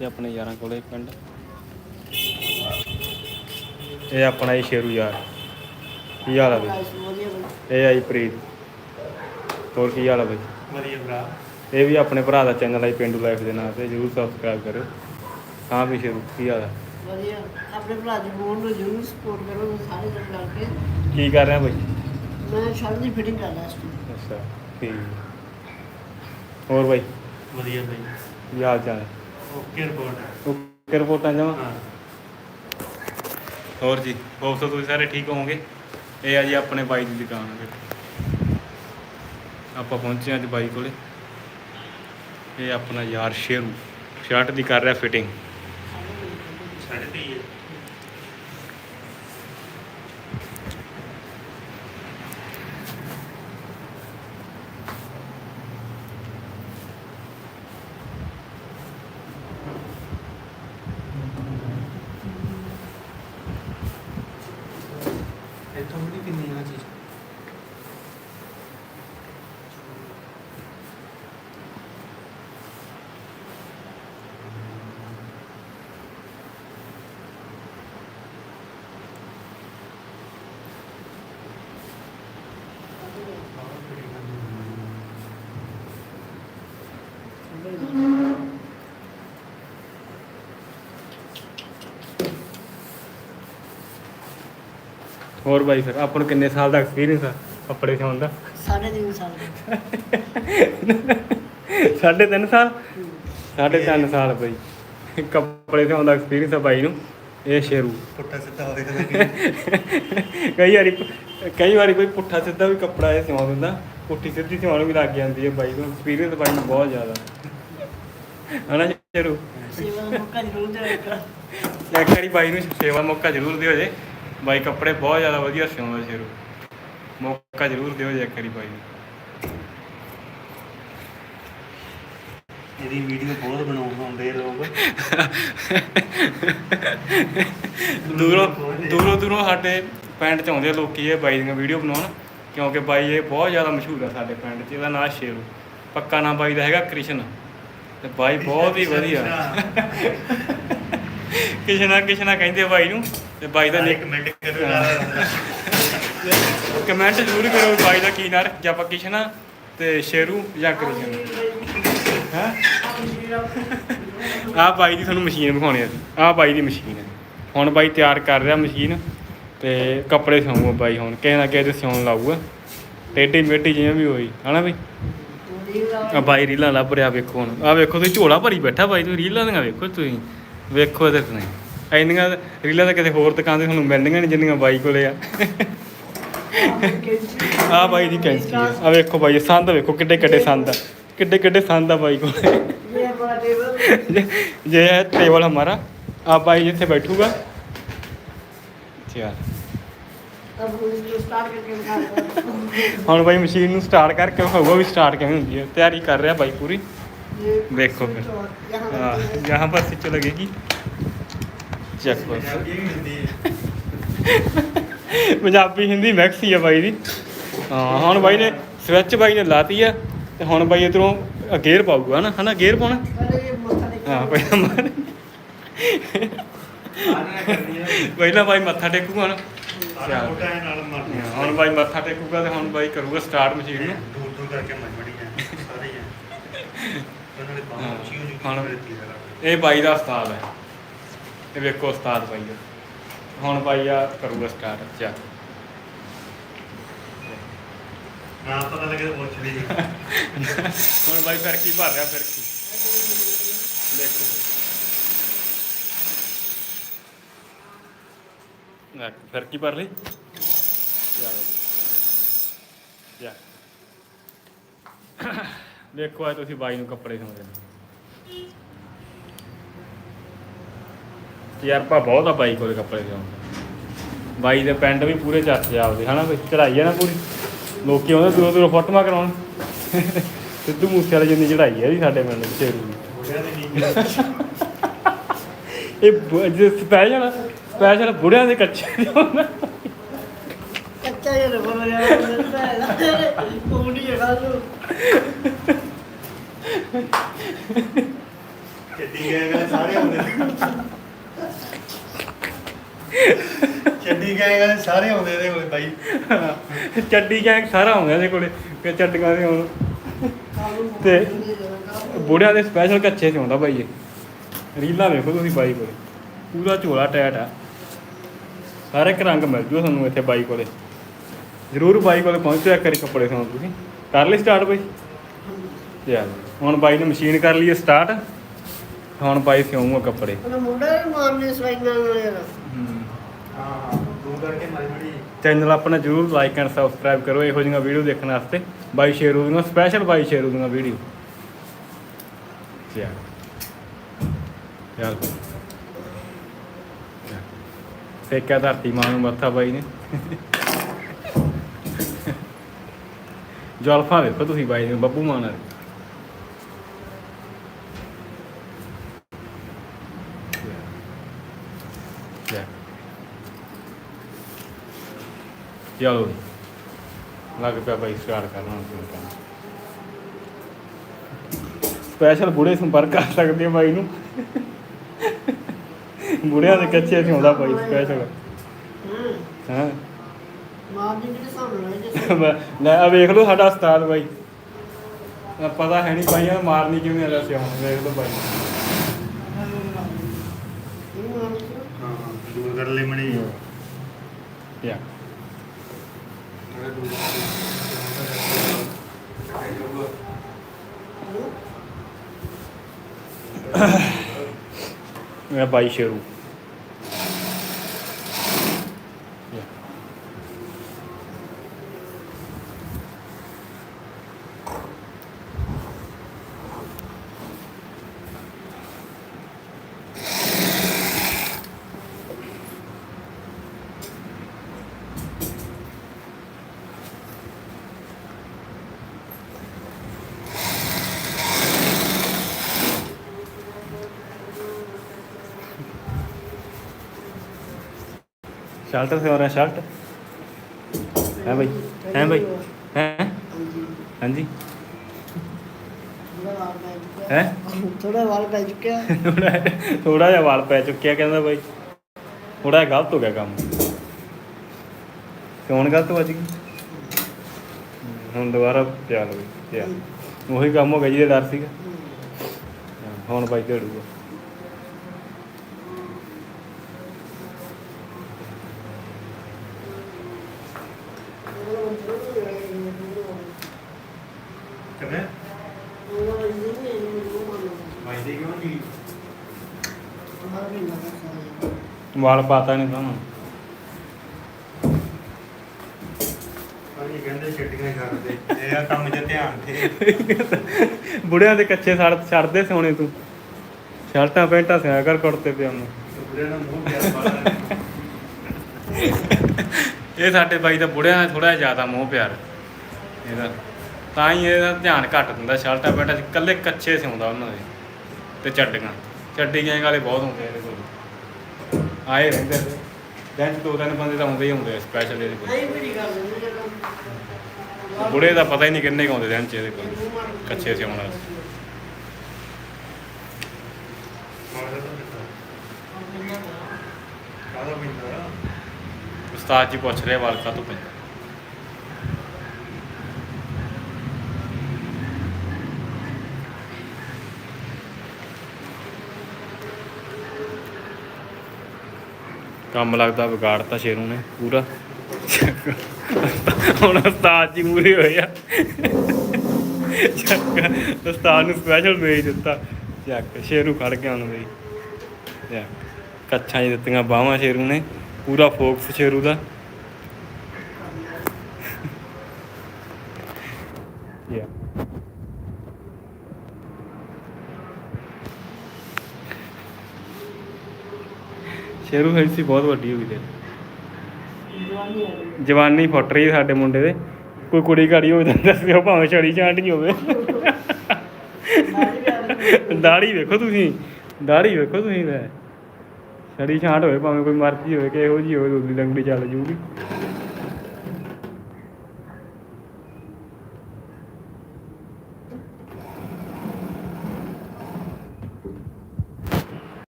ਤੇ ਆਪਣੇ ਯਾਰਾਂ ਕੋਲੇ ਪਿੰਡ। ਇਹ ਆਪਣਾ ਹੀ ਸ਼ੇਰੂ ਯਾਰ। ਕੀ ਹਾਲ ਆ ਬਈ? ਇਹ ਆਈ ਪ੍ਰੀਤ। ਹੋਰ ਕੀ ਹਾਲ ਆ ਬਈ? ਵਧੀਆ ਭਰਾ। ਇਹ ਵੀ ਆਪਣੇ ਭਰਾ ਦਾ ਚੈਨਲ ਹੈ ਪਿੰਡੂ ਲਾਈਫ ਦੇ ਨਾਂ ਤੇ। ਜਰੂਰ ਸਬਸਕ੍ਰਾਈਬ ਕਰਿਓ। ਹਾਂ ਵੀ ਸ਼ੇਰੂ ਕੀ ਹਾਲ ਆ? ਵਧੀਆ। ਆਪਣੇ ਭਰਾ ਦੀ ਫੋਨ ਨੂੰ ਜ਼ਰੂਰ ਸਪੋਰਟ ਕਰੋ ਸਾਰੇ ਜਣ ਰਲ ਕੇ। ਕੀ ਕਰ ਰਿਹਾ ਬਈ? ਮੈਂ ਸ਼ਰਟ ਦੀ ਫਿਟਿੰਗ ਕਰ ਰਿਹਾ ਇਸ time। ਅੱਛਾ ਠੀਕ। ਹੋਰ ਬਈ? ਵਧੀਆ ਬਈ। ਕੀ ਹਾਲ ਚਾਲ ਹੈ ਓਕੇ ਰਿਪੋਰਟ ਹੈ। ਓਕੇ ਰਿਪੋਰਟਾਂ ਜਮਾ ਹਾਂ। ਹੋਰ ਜੀ ਹੋਪ ਸੋ ਤੁਸੀਂ ਸਾਰੇ ਠੀਕ ਹੋਵੋਗੇ? ਇਹ ਆ ਜੀ ਆਪਣੇ ਬਾਈ ਦੀ ਦੁਕਾਨ ਤੇ ਆਪਾਂ ਪਹੁੰਚੇ ਹਾਂ ਅੱਜ ਬਾਈ ਕੋਲੇ। ਇਹ ਆਪਣਾ ਯਾਰ ਸ਼ੇਰੂ। ਸ਼ਰਟ ਦੀ ਕਰ ਰਿਹਾ ਫਿਟਿੰਗ ਸਾਡੇ ਤੇ ਹੀ ਹੈ ਇੱਥੋਂ ਵੀ ਕਿੰਨੀ ਆ ਚੀਜ਼ ਹੋਰ ਬਾਈ ਫਿਰ ਆਪਾਂ ਨੂੰ ਕਿੰਨੇ ਸਾਲ ਦਾ ਐਕਸਪੀਰੀਅੰਸ ਆ ਕੱਪੜੇ ਸਿਉਣ ਦਾ? ਸਾਢੇ ਤਿੰਨ ਸਾਲ ਦੇ। ਸਾਢੇ ਤਿੰਨ ਸਾਲ? ਸਾਢੇ ਤਿੰਨ ਸਾਲ ਬਾਈ। ਕੱਪੜੇ ਸਿਉਣ ਦਾ ਐਕਸਪੀਰੀਅੰਸ ਆ ਬਾਈ ਨੂੰ ਇਹ ਸ਼ੇਰੂ। ਪੁੱਟਾ ਸਿੱਧਾ ਹੋਵੇ ਕਦੇ ਕਈ ਵਾਰੀ ਕਈ ਵਾਰੀ ਕੋਈ ਪੁੱਠਾ ਸਿੱਧਾ ਵੀ ਕੱਪੜਾ ਇਹ ਸਿਉਂ ਦਿੰਦਾ ਪੁੱਠੀ ਸਿੱਧੀ ਸਿਉਣ ਵੀ ਲੱਗ ਜਾਂਦੀ ਹੈ ਬਾਈ ਨੂੰ ਐਕਸਪੀਰੀਅੰਸ ਬਾਈ ਨੂੰ ਬਹੁਤ ਜ਼ਿਆਦਾ। ਹਨਾ ਸ਼ੇਰੂ? ਸੇਵਾ ਮੌਕਾ ਜ਼ਰੂਰ ਦਿਓ ਇੱਕ ਵਾਰੀ। ਬਾਈ ਨੂੰ ਸੇਵਾ ਮੌਕਾ ਜ਼ਰੂਰ ਦਿਓ ਜੇ। ਬਾਈ ਕੱਪੜੇ ਬਹੁਤ ਜ਼ਿਆਦਾ ਵਧੀਆ ਸਿਉਂਦਾ ਸ਼ੇਰੂ। ਮੌਕਾ ਜ਼ਰੂਰ ਦਿਓ ਜੇ ਇੱਕ ਵਾਰੀ ਬਾਈ ਇਹਦੀ ਵੀਡੀਓ ਬਹੁਤ ਬਣਾਉਂਦੇ ਲੋਕ। ਦੂਰੋਂ ਦੂਰੋਂ ਦੂਰੋਂ ਸਾਡੇ ਪਿੰਡ ਚ ਆਉਂਦੇ ਆ ਲੋਕੀ ਇਹ ਬਾਈ ਦੀਆਂ ਵੀਡੀਓ ਬਣਾਉਣ ਕਿਉਂਕਿ ਬਾਈ ਇਹ ਬਹੁਤ ਜ਼ਿਆਦਾ ਮਸ਼ਹੂਰ ਆ ਸਾਡੇ ਪਿੰਡ 'ਚ ਇਹਦਾ ਨਾਂ ਸ਼ੇਰੂ। ਪੱਕਾ ਨਾਂ ਬਾਈ ਦਾ ਹੈਗਾ ਕ੍ਰਿਸ਼ਨ। ਤੇ ਬਾਈ ਬਹੁਤ ਹੀ ਵਧੀਆ। ਕਿਸ਼ਨਾ ਕਿਸ਼ਨਾ ਕਹਿੰਦੇ ਆ ਬਾਈ ਨੂੰ ਤੇ ਬਾਈ ਦਾ ਇੱਕ ਮਿੰਟ ਕਰੋ ਕਮੈਂਟ ਜ਼ਰੂਰ ਕਰੋ ਬਾਈ ਦਾ ਕੀ ਨਾਂ ਰੱਖਿਆ ਆਪਾਂ ਕਿਸ਼ਨਾ ਤੇ ਸ਼ੇਰੂ ਜਾਂ ਕ੍ਰਿਸ਼ਨ ਹੈ? ਆਹ ਬਾਈ ਦੀ ਤੁਹਾਨੂੰ ਮਸ਼ੀਨ ਵਿਖਾਉਣੀ ਆ ਆਹ ਬਾਈ ਦੀ ਮਸ਼ੀਨ ਹੈ ਹੁਣ ਬਾਈ ਤਿਆਰ ਕਰ ਰਿਹਾ ਮਸ਼ੀਨ ਤੇ ਕੱਪੜੇ ਸਿਉਂਗਾ ਬਾਈ ਹੁਣ ਕਿਸੇ ਨਾ ਕਿਸੇ ਦੇ ਸਿਉਣ ਲਾਊਗਾ। ਟੇਢੀ ਮੇਢੀ ਜਿਵੇਂ ਵੀ ਹੋਈ ਹਨਾ ਬਈ? ਆ ਬਾਈ ਰੀਲਾਂ ਲੱਭ ਰਿਹਾ ਵੇਖੋ ਹੁਣ। ਆ ਵੇਖੋ ਤੁਸੀਂ ਝੋਲਾ ਭਰੀ ਬੈਠਾ ਬਾਈ ਤੁਸੀਂ ਰੀਲਾਂ ਦੀਆਂ ਵੇਖੋ ਤੁਸੀਂ। ਵੇਖੋ ਇਹਦੇ ਤੇ ਨਹੀਂ ਇੰਨੀਆਂ ਰੀਲਾਂ ਤਾਂ ਕਿਤੇ ਹੋਰ ਦੁਕਾਨ ਤੇ ਤੁਹਾਨੂੰ ਮਿਲਣਗੀਆਂ ਨਹੀਂ ਜਿੰਨੀਆਂ ਬਾਈ ਕੋਲੇ ਆ ਆ ਬਾਈ ਦੀ ਕੈਂਚੀ ਆ ਆ ਵੇਖੋ ਬਾਈ ਇਹ ਸੰਦ ਵੇਖੋ ਕਿੱਡੇ ਕਿੱਡੇ ਸੰਦ ਆ ਕਿੱਡੇ ਕਿੱਡੇ ਸੰਦ ਆ ਬਾਈ ਕੋਲੇ ਇਹ ਆਪਣਾ ਟੇਬਲ ਜੇ- ਜੇ ਹੈ ਟੇਬਲ ਹਮਾਰਾ ਆ ਬਾਈ ਜਿੱਥੇ ਬੈਠੂਗਾ ਚਲ ਅਬ ਉਹ ਸਟਾਰਟ ਕਰਕੇ ਦਿਖਾ ਹੁਣ ਬਾਈ ਮਸ਼ੀਨ ਨੂੰ ਸਟਾਰਟ ਕਰਕੇ ਵਿਖਾਊਗਾ ਵੀ ਸਟਾਰਟ ਕਿਵੇਂ ਹੁੰਦੀ ਹੈ ਤਿਆਰੀ ਕਰ ਰਿਹਾ ਬਾਈ ਪੂਰੀ ये देखो फिर। यहाँ हाँ जहाँ पर स्विच लगेगी ਚੈੱਕ ਪੰਜਾਬੀ ਹਿੰਦੀ ਮਿਕਸ ਹੀ ਆ ਬਾਈ ਦੀ। ਹਾਂ ਹੁਣ ਬਾਈ ਨੇ ਸਵਿਚ ਬਾਈ ਨੇ ਲਾਤੀ ਆ ਤੇ ਹੁਣ ਬਾਈ ਇਧਰੋਂ ਗੇਅਰ ਪਾਊਗਾ ਹਨਾ ਹਨਾ ਗੇਅਰ ਪਾਉਣਾ? ਹਾਂ ਪਹਿਲਾਂ ਮਾਰ ਪਹਿਲਾਂ ਬਾਈ ਮੱਥਾ ਟੇਕੂਗਾ ਹਨਾ ਹੁਣ ਬਾਈ ਮੱਥਾ ਟੇਕੂਗਾ ਤੇ ਹੁਣ ਬਾਈ ਕਰੂਗਾ ਸਟਾਰਟ ਮਸ਼ੀਨ ਨੂੰ। ਦੂਰ ਦੂਰ ਕਰਕੇ ਮਜਮੜੀ ਆ ਸਾਰੇ ਆ। ਇਹ ਬਾਈ ਦਾ ਉਸਤਾਦ ਹੈ ਇਹ ਵੇਖੋ ਉਸਤਾਦ ਦਾ ਹੁਣ ਬਾਈ ਆ ਕਰੂਗਾ ਸਟਾਰਟ ਚਾ ਨਾ ਪਤਾ ਲੱਗੇ ਤਾਂ ਪੁੱਛ ਲਈ। ਹੁਣ ਬਾਈ ਫਿਰ ਕੀ ਭਰ ਰਿਹਾ ਫਿਰ ਕੀ? ਦੇਖੋ। ਨਾ ਫਿਰ ਕੀ ਭਰ ਲਈ? ਚਲੋ ਜਾ। ਦੇਖੋ ਆ ਤੁਸੀਂ ਬਾਈ ਨੂੰ ਕੱਪੜੇ ਸਿਉਂਦੇ ਤਜਰਬਾ ਬਹੁਤ ਆ ਬਾਈਕ ਕੋਲੇ ਕੱਪੜੇ ਦੇ। ਬਾਈ ਦੇ ਪੈਂਟ ਵੀ ਪੂਰੇ ਚੱਟ ਜਾਵਦੇ ਹਨਾ ਬਈ? ਚੜਾਈ ਆ ਨਾ ਪੂਰੀ। ਲੋਕੀ ਆਉਂਦੇ ਦੂਰੋਂ ਦੂਰੋਂ ਫੋਟੋਆਂ ਕਰਾਉਣ। ਸਿੱਧੂ ਮੂਸੇ ਵਾਲੇ ਜਿੰਨੀ ਚੜਾਈ ਆ ਵੀ ਸਾਡੇ ਪਿੰਡ ਵਿੱਚ ਸ਼ੇਰੂ ਇਹ ਜੇ ਸਪੈਸ਼ਲ ਸਪੈਸ਼ਲ ਬੁੜਿਆਂ ਦੇ ਕੱਚੇ ਦੇ ਹੋਣਾ। ਕੱਚਾ ਹੀ ਰਬਰ ਯਾਰ ਕੋਮੜੀ ਜਗਾ ਲੋ ਕਿੱਡੀ ਗਏ ਸਾਰੇ ਹੁੰਦੇ ਗਏ ਗਏ ਸਾਰੇ ਆਉਂਦੇ ਇਹਦੇ ਕੋਲ ਬਾਈ। ਚੱਡੀ ਗੈਂਗ ਸਾਰਾ ਆਉਂਦਾ ਇਹਦੇ ਕੋਲੇ ਕਿ ਚੱਡੀਆਂ ਦੇ ਹੁਣ। ਤੇ ਬੁੜਿਆਂ ਦੇ ਸਪੈਸ਼ਲ ਕੱਚੇ 'ਚ ਆਉਂਦਾ ਬਾਈ ਇਹ। ਰੀਲਾਂ ਵੇਖੋ ਤੁਸੀਂ ਬਾਈ ਕੋਲੇ। ਪੂਰਾ ਝੋਲਾ ਟੈਟ ਆ। ਸਾਰੇ ਇੱਕ ਰੰਗ ਮਿਲ ਜੂ ਤੁਹਾਨੂੰ ਇੱਥੇ ਬਾਈ ਕੋਲੇ। ਜ਼ਰੂਰ ਬਾਈ ਕੋਲੇ ਪਹੁੰਚੋ ਇੱਕ ਵਾਰੀ ਕੱਪੜੇ ਸੌਂ ਤੁਸੀਂ। ਕਰ ਲਈ ਸਟਾਰਟ ਬਾਈ? ਯਾਰ ਹੁਣ ਬਾਈ ਨੇ ਮਸ਼ੀਨ ਕਰ ਲਈ ਸਟਾਰਟ ਹੁਣ ਬਾਈ ਸਿਉਂਗਾ ਕੱਪੜੇ। ਮੁੰਡਾ ਮਾਰਨੇ ਸਵਾਈਆਂ ਨਾਲ ਯਾਰ ਹਾਂ ਹਾਂ ਦੋ ਕਰਕੇ ਮਾਰੀ ਮੜੀ ਚੈਨਲ ਆਪਣਾ ਜਰੂਰ ਲਾਈਕ ਐਂਡ ਸਬਸਕ੍ਰਾਈਬ ਕਰੋ, ਇਹੋ ਜਿਹੀਆਂ ਵੀਡੀਓ ਦੇਖਣ ਵਾਸਤੇ। ਬਾਈ ਸ਼ੇਰੂ ਦੀਆਂ ਸਪੈਸ਼ਲ ਬਾਈ ਸ਼ੇਰੂ ਦੀਆਂ ਵੀਡੀਓ ਚੱਲ। ਚੱਲ। ਫੇਕਿਆ ਧਰਤੀ ਮਾਂ ਨੂੰ ਮੱਥਾ ਬਾਈ ਨੇ। ਜਲਫਾ ਵੇਖੋ ਤੁਸੀਂ ਬਾਈ ਨੂੰ, ਬੱਬੂ ਮਾਨ ਵਾਲੇ। ਚਲੋ ਜੀ। ਲੱਗ ਪਿਆ ਬਾਈ ਸਟਾਰਟ ਕਰਨਾ ਹੁਣ ਕੰਮ ਸਪੈਸ਼ਲ ਬੁੜੇ ਸੰਪਰਕ ਕਰ ਸਕਦੇ ਆ ਬਾਈ ਨੂੰ ਬੁੜਿਆਂ ਦੇ ਕੱਚੇ ਤੇ ਆਉਂਦਾ ਬਾਈ ਸਪੈਸ਼ਲ ਹਾਂ ਹਾਂ ਮਾਰਨੀ ਕਿਹੜੇ ਸਾਹਮਣੇ ਲੈ ਲੈ ਆ ਵੇਖ ਲਓ ਸਾਡਾ ਉਸਤਾਦ ਬਾਈ ਪਤਾ ਹੈ ਨਹੀਂ ਬਾਈਆਂ ਮਾਰਨੀ ਕਿਵੇਂ ਆ ਸਿਆਉਣ ਵੇਖ ਲਓ ਬਾਈ ਹਾਂ ਦੂਰ ਕਰ ਲਈ ਮੜੀ ਯਾ ਮੇਰਾ ਬਾਈ ਸ਼ੇਰੂ। ਸ਼ਰਟ ਸੇ ਹੋ ਰਿਹਾ ਸ਼ਰਟ ਹੈ ਬਾਈ? ਹੈ ਬਾਈ? ਹੈ? ਹਾਂਜੀ। ਹੈ? ਥੋੜਾ ਵਾਲ ਪੈ ਚੁੱਕਿਆ। ਥੋੜਾ ਜਿਹਾ ਵਾਲ ਪੈ ਚੁੱਕਿਆ ਕਹਿੰਦਾ ਬਾਈ। ਥੋੜਾ ਜਿਹਾ ਗਲਤ ਹੋ ਗਿਆ ਕੰਮ। ਕੌਣ ਗਲਤ ਵੱਜ ਗਈ? ਹੁਣ ਦੁਬਾਰਾ ਪਿਆ ਲਓ ਪਿਆ ਉਹੀ ਕੰਮ ਹੋ ਗਿਆ ਜਿਹਦੇ ਡਰ ਸੀਗਾ। ਹੁਣ ਬਾਈ ਝੜੂਗਾ ਕਿਵੇਂ ਮਾਈ ਦੇ ਕਿਉਂ ਨਹੀਂ ਵਾਲ ਪਾਤਾ ਨਹੀਂ ਤਾਂ। ਭਾਜੀ ਕਹਿੰਦੇ ਛੱਡੀਆਂ ਕਰਦੇ। ਇਹ ਆ ਕੰਮ 'ਚ ਧਿਆਨ ਤੇ ਬੁੜਿਆਂ ਦੇ ਕੱਚੇ ਸੜ ਛੱਡਦੇ ਸੋਨੇ ਤੂੰ। ਸ਼ਰਟਾਂ ਪੈਂਟਾਂ ਸਿਆ ਕਰ ਕੁੜਤੇ ਪਜਾਮੇ। ਮੂੰਹ ਪਿਆ ਬਾਹਰ ਇਹ ਸਾਡੇ ਬਾਈ ਦਾ ਬੁੜਿਆਂ ਦਾ ਥੋੜਾ ਜ਼ਿਆਦਾ ਮੋਹ ਪਿਆਰ। ਇਹਦਾ ਤਾਂ ਹੀ ਇਹਦਾ ਧਿਆਨ ਘੱਟ ਦਿੰਦਾ ਸ਼ਰਟਾਂ ਪੈਂਟਾਂ 'ਚ ਇਕੱਲੇ ਕੱਚੇ ਸਿਉਂਦਾ ਉਹਨਾਂ ਦੇ। ਤੇ ਚੱਡੀਆਂ। ਚੱਡੀ ਗੈਂਗ ਵਾਲੇ ਬਹੁਤ ਹੁੰਦੇ ਇਹਦੇ ਕੋਲ। ਆਏ ਰਹਿੰਦੇ ਨੇ। ਦਿਨ 'ਚ ਦੋ ਤਿੰਨ ਬੰਦੇ ਤਾਂ ਆਉਂਦੇ ਹੀ ਹੁੰਦੇ ਆ ਸਪੈਸ਼ਲ ਇਹਦੇ ਕੋਲ। ਬੁੜੇ ਦਾ ਪਤਾ ਹੀ ਨਹੀਂ ਕਿੰਨੇ ਕੁ ਆਉਂਦੇ ਦਿਨ 'ਚ ਇਹਦੇ ਕੋਲ ਕੱਚੇ ਸਿਉਣ ਤਾਂ ਪਿੰਦਾ? ਉਸਤਾਦ ਜੀ ਪੁੱਛ ਰਹੇ ਵਾਲ ਕਾਹਤੋਂ ਪੈਂਦਾ? ਕੰਮ ਲੱਗਦਾ ਵਿਗਾੜਤਾ ਸ਼ੇਰੂ ਨੇ, ਪੂਰਾ। ਹੁਣ ਉਸਤਾਦ ਜੀ ਮੂਰੇ ਹੋਏ ਆ। ਚੱਕ ਉਸਤਾਦ ਨੂੰ ਸਪੈਸ਼ਲ ਵੇਚ ਦਿੱਤਾ। ਚੱਕ, ਸ਼ੇਰੂ ਖੜ ਗਿਆ ਹੁਣ ਬਈ। ਚੱਕ, ਕੱਛਾਂ 'ਚ ਦਿੱਤੀਆਂ, ਬਾਹਾਂ ਸ਼ੇਰੂ ਨੇ, ਪੂਰਾ ਫੋਕਸ ਸ਼ੇਰੂ ਦਾ। ਯਾ ਸ਼ੇਰੂ ਹੈਂਸੀ ਬਹੁਤ ਵੱਡੀ ਹੋ ਗਈ ਤੇ। ਜਵਾਨੀ ਫੁੱਟ ਰਹੀ ਸਾਡੇ ਮੁੰਡੇ ਦੇ। ਕੋਈ ਕੁੜੀ ਘੜੀ ਹੋਵੇ ਤਾਂ ਦੱਸ ਦਿਓ, ਭਾਵੇਂ ਛੜੀ ਚਾਂਟੀ ਹੋਵੇ। ਦਾੜੀ ਵੇਖੋ ਤੁਸੀਂ, ਦਾੜੀ ਵੇਖੋ ਤੁਸੀਂ ਲੈ ਛੜੀ ਛਾਂਟ ਹੋਵੇ, ਭਾਵੇਂ ਕੋਈ ਮਰਜ਼ੀ ਹੋਵੇ ਕਿ ਇਹੋ ਜੀ ਹੋਵੇ ਦੂਜੀ ਲੰਗੜੀ ਚੱਲ ਜੂਗੀ।